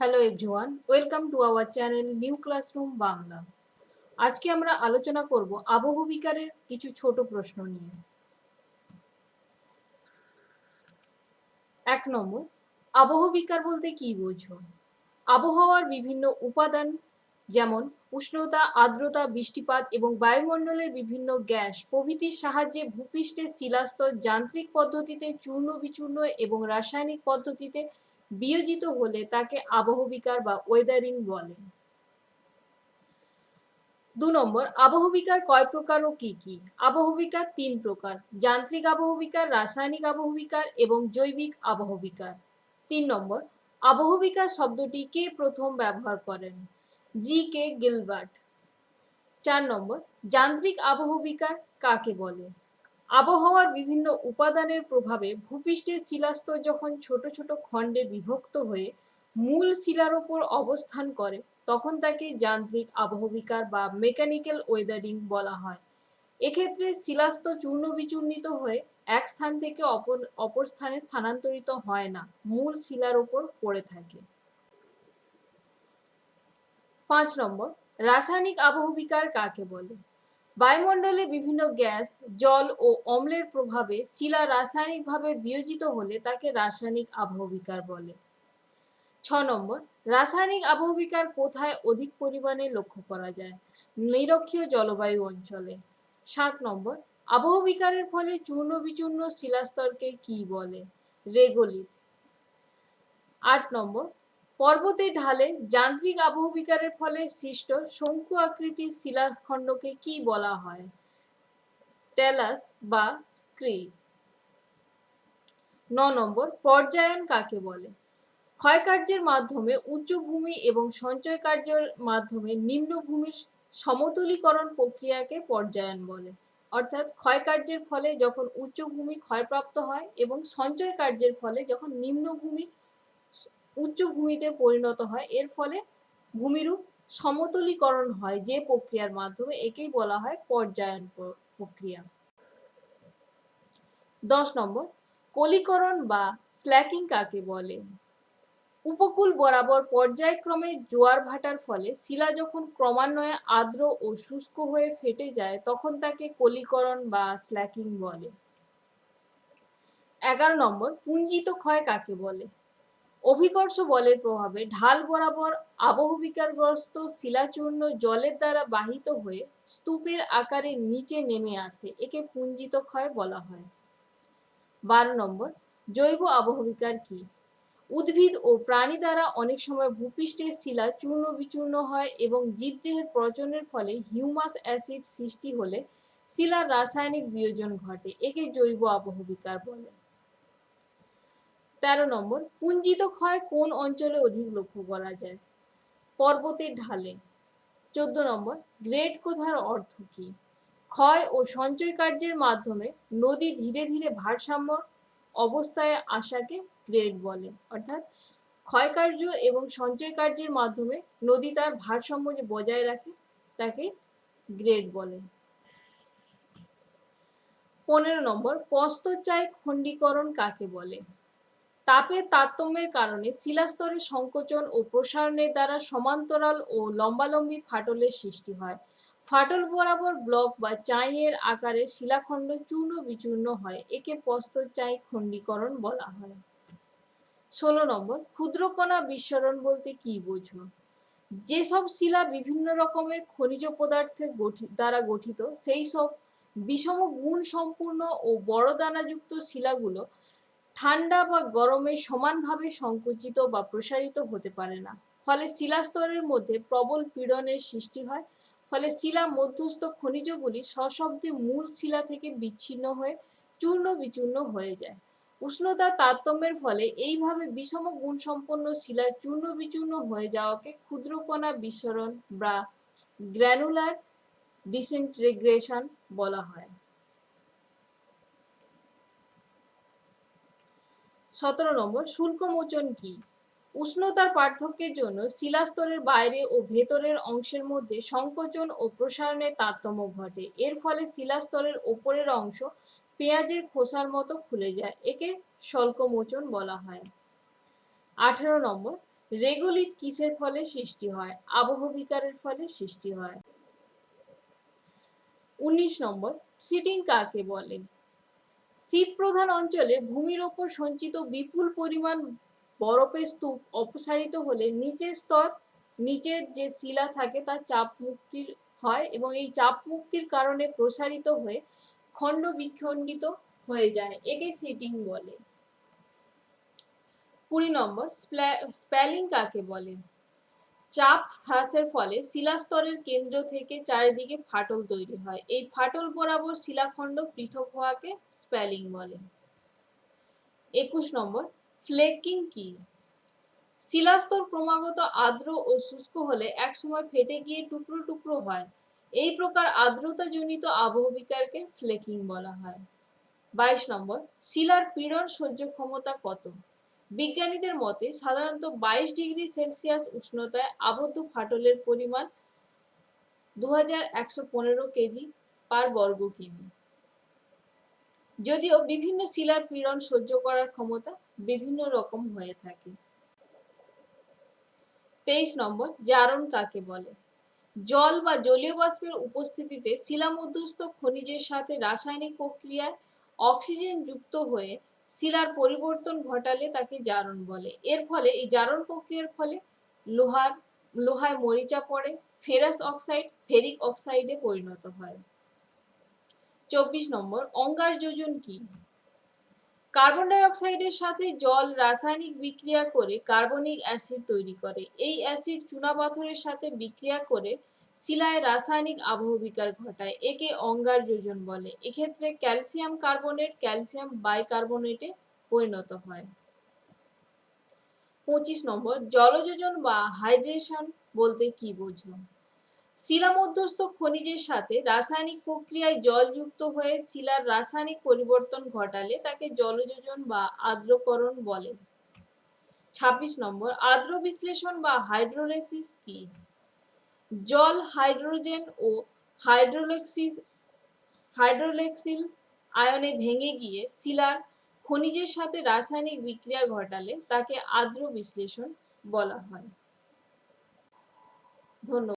Hello everyone welcome to our channel new classroom Bangla আজকে আমরা আলোচনা করব আবহবিকারের কিছু ছোট প্রশ্ন নিয়ে। এক নম্বর আবহবিকার বলতে কি বোঝো? আবহাওয়ার বিভিন্ন উপাদান যেমন উষ্ণতা, আর্দ্রতা, বৃষ্টিপাত এবং বায়ুমণ্ডলের বিভিন্ন গ্যাস প্রভৃতির সাহায্যে ভূপৃষ্ঠের শিলাস্তর যান্ত্রিক পদ্ধতিতে চূর্ণ বিচূর্ণ এবং রাসায়নিক পদ্ধতিতে বিয়োজিত হলে তাকে আবহবিকার বা ওয়েদারিং বলে। দু নম্বর, আবহবিকার কয় প্রকার ও কি কি? আবহবিকার তিন প্রকার, যান্ত্রিক আবহবিকার, রাসায়নিক আবহবিকার এবং জৈবিক আবহবিকার। তিন নম্বর, আবহবিকার শব্দটি কে প্রথম ব্যবহার করেন? G K Gilbert. চার নম্বর, যান্ত্রিক আবহবিকার কাকে বলে? আবহাওয়ার বিভিন্ন উপাদানের প্রভাবে ভূপৃষ্ঠের শিলাস্তর যখন ছোট ছোট খণ্ডে বিভক্ত হয়ে মূল শিলার ওপর অবস্থান করে, তখন তাকে যান্ত্রিক, আবহবিকার বা মেকানিক্যাল ওয়েদারিং বলা হয়। এক্ষেত্রে শিলাস্তর চূর্ণ বিচূর্ণিত হয়ে এক স্থান থেকে অপর অপর স্থানে স্থানান্তরিত হয় না, মূল শিলার ওপর পড়ে থাকে। পাঁচ নম্বর, রাসায়নিক আবহবিকার কাকে বলে? বায়ুমণ্ডলে বিভিন্ন গ্যাস, জল ও অম্লের প্রভাবে শিলা রাসায়নিকভাবে বিয়োজিত হলে তাকে রাসায়নিক আবহবিকার বলে। ছ নম্বর, রাসায়নিক আবহবিকার কোথায় অধিক পরিমাণে লক্ষ্য করা যায়? নিরক্ষীয় জলবায়ু অঞ্চলে। সাত নম্বর, আবহবিকারের ফলে চূর্ণ বিচূর্ণ শিলাস্তরকে কি বলে? রেগোলিত আট নম্বর পর্বতের ঢালে যান্ত্রিক আবহবিকারের ফলে সৃষ্ট শঙ্কু আকৃতির শিলাখণ্ডকে কি বলা হয়? টেলাস বা স্ক্রি ন নম্বর, পর্যায়ন কাকে বলে? ক্ষয়কার্যের মাধ্যমে উচ্চভূমি এবং সঞ্চয় কার্যের মাধ্যমে নিম্নভূমির সমতলীকরণ প্রক্রিয়াকে পর্যায়ন বলে। অর্থাৎ ক্ষয়কার্যের ফলে যখন উচ্চভূমি ক্ষয়প্রাপ্ত হয় এবং সঞ্চয় কার্যের ফলে যখন নিম্নভূমি উচ্চভূমিতে পরিণত হয়। এর ফলে ভূমিরূপ সমতলীকরণ হয় যে প্রক্রিয়ার মাধ্যমে একেই বলা হয় পর্যায়ন প্রক্রিয়া। দশ নম্বর, কলিকরণ বা স্ল্যাকিং কাকে বলে? উপকূল বরাবর পর্যায়ক্রমে জোয়ার ভাটার ফলে শিলা যখন ক্রমান্বয়ে আর্দ্র ও শুষ্ক হয়ে ফেটে যায়, তখন তাকে কলিকরণ বা স্ল্যাকিং বলে। এগারো নম্বর, পুঞ্জিত ক্ষয় কাকে বলে? অভিকর্ষ বলের প্রভাবে ঢাল বরাবর আবহবিকারগ্রস্ত শিলাচূর্ণ জলের দ্বারা বাহিত হয়ে স্তূপের আকারে নিচে নেমে আসে, একে পুঞ্জিত ক্ষয় বলা হয়। বারো নম্বর, জৈব আবহবিকার কি? উদ্ভিদ ও প্রাণী দ্বারা অনেক সময় ভূপৃষ্ঠের শিলা চূর্ণ বিচূর্ণ হয় এবং জীবদেহের পচনের ফলে হিউমাস অ্যাসিড সৃষ্টি হলে শিলার রাসায়নিক বিয়োজন ঘটে, একে জৈব আবহবিকার বলে। তেরো নম্বর, পুঞ্জিত ক্ষয় কোন অঞ্চলে অধিক লক্ষ্য করা যায়? পর্বতের ঢালে। চোদ্দ নম্বর গ্রেড কোথার অর্থ কি? ক্ষয় ও সঞ্চয় কার্যের মাধ্যমে নদী ধীরে ধীরে ভারসাম্য অবস্থায় আসাকে গ্রেড বলে। অর্থাৎ ক্ষয়কার্য এবং সঞ্চয় কার্যের মাধ্যমে নদী তার ভারসাম্য যে বজায় রাখে, তাকে গ্রেড বলে। পনেরো নম্বর পস্তচায় খণ্ডীকরণ কাকে বলে? তাপের তারতম্যের কারণে শিলাস্তরের সংকোচন ও প্রসারণের দ্বারা সমান্তরাল ও লম্বালম্বী ফাটলের সৃষ্টি হয়। ফাটল বরাবর ব্লক বা চাইয়ের আকারে শিলাখণ্ড চূর্ণ বিচূর্ণ হয়, একে চাই খণ্ডীকরণ বলা হয়। ষোলো নম্বর, ক্ষুদ্রকণা বিস্মরণ বলতে কি বোঝো? যেসব শিলা বিভিন্ন রকমের খনিজ পদার্থের দ্বারা গঠিত, সেই সব বিষম গুণ সম্পূর্ণ ও বড় দানাযুক্ত শিলাগুলো ঠান্ডা বা গরমে সমানভাবে সংকুচিত বা প্রসারিত হতে পারে না। ফলে শিলাস্তরের মধ্যে প্রবল পীড়নের সৃষ্টি হয়। ফলে শিলা মধ্যস্থ খনিজগুলি সশব্দে মূল শিলা থেকে বিচ্ছিন্ন হয়ে চূর্ণ বিচূর্ণ হয়ে যায়। উষ্ণতার তারতম্যের ফলে এইভাবে বিষম গুণসম্পন্ন শিলা চূর্ণ বিচূর্ণ হয়ে যাওয়াকে ক্ষুদ্রকণা বিস্মরণ বা গ্র্যানুলার ডিসেন্ট্রিগ্রেশন বলা হয়। সতেরো নম্বর, শুল্ক মোচন কি? উষ্ণতার পার্থক্যের জন্য শিলাস্তরের বাইরে ও ভেতরের অংশের মধ্যে সংকোচন ও প্রসারণের তারতম্য ঘটে। এর ফলে শিলাস্তরের ওপরের অংশ পেঁয়াজের খোসার মতো খুলে যায়, একে স্বল্পমোচন বলা হয়। আঠেরো নম্বর, রেগুলিত কিসের ফলে সৃষ্টি হয়? আবহবিকারের ফলে সৃষ্টি হয়। উনিশ নম্বর, সিটিং কাকে বলে? শীত প্রধান অঞ্চলে ভূমির ওপর সঞ্চিত বিপুল পরিমাণ বরফের স্তূপ অপসারিত হলে নিচের স্তর, নিচের যে শিলা থাকে তার চাপ মুক্তির হয় এবং এই চাপ মুক্তির কারণে প্রসারিত হয়ে খণ্ড বিখণ্ডিত হয়ে যায়, একে সিটিং বলে। কুড়ি নম্বর স্প্যালিং কাকে বলে? চাপ হ্রাসের ফলে শিলাস্তরের কেন্দ্র থেকে চারিদিকে ফাটল তৈরি হয়। এই ফাটল বরাবর শিলাখণ্ড পৃথক হওয়াকে স্প্যালিং বলে। একুশ নম্বর, ফ্লেকিং কি? শিলাস্তর ক্রমাগত আর্দ্র ও শুষ্ক হলে একসময় ফেটে গিয়ে টুকরো টুকরো হয়। এই প্রকার আর্দ্রতাজনিত আবহবিকারকে ফ্লেকিং বলা হয়। বাইশ নম্বর, শিলার পীড়ন সহ্য ক্ষমতা কত? বিজ্ঞানীদের মতে, সাধারণত বাইশ ডিগ্রি সেলসিয়াস উষ্ণতায় আবদ্ধ ফাটলের পরিমাণ দু কেজি পার বর্গ কিমি। যদিও বিভিন্ন শিলার পীড়ন সহ্য করার ক্ষমতা বিভিন্ন রকম হয়ে থাকে। তেইশ নম্বর, জারণ কাকে বলে? জল বা জলীয় বাষ্পের উপস্থিতিতে শিলা মধ্যস্থ খনিজের সাথে রাসায়নিক প্রক্রিয়ায় অক্সিজেন যুক্ত হয়ে শিলার পরিবর্তন ঘটালে তাকে জারণ বলে। এর ফলে, এই জারণ প্রক্রিয়ার ফলে লোহার, লোহায় মরিচা পড়ে, ফেরাস অক্সাইড ফেরিক অক্সাইডে পরিণত হয়। চব্বিশ নম্বর, অঙ্গার যোজন কি? কার্বন ডাই অক্সাইডের সাথে জল রাসায়নিক বিক্রিয়া করে কার্বনিক অ্যাসিড তৈরি করে। এই অ্যাসিড চুনা পাথরের সাথে বিক্রিয়া করে শিলায় রাসায়নিক আবহবিকার ঘটায়, একে অঙ্গার যোজন বলে। এক্ষেত্রে ক্যালসিয়াম কার্বনেট, ক্যালসিয়াম বাইকার্বনেটে পরিণত হয়। পঁচিশ নম্বর, জলযোজন বা হাইড্রেশন বলতে কি বোঝো? শিলা মধ্যস্থ খনিজের সাথে রাসায়নিক প্রক্রিয়ায় জল যুক্ত হয়ে শিলার রাসায়নিক পরিবর্তন ঘটালে তাকে জলযোজন বা আর্দ্রকরণ বলে। ছাব্বিশ নম্বর, আর্দ্র বিশ্লেষণ বা হাইড্রোলাইসিস কি? জল, হাইড্রোজেন ও হাইড্রোলেক্সিস, হাইড্রোলেক্সিল আয়নে ভেঙে গিয়ে শিলার খনিজের সাথে রাসায়নিক বিক্রিয়া ঘটালে তাকে আদ্র বিশ্লেষণ বলা হয়। ধন্যবাদ।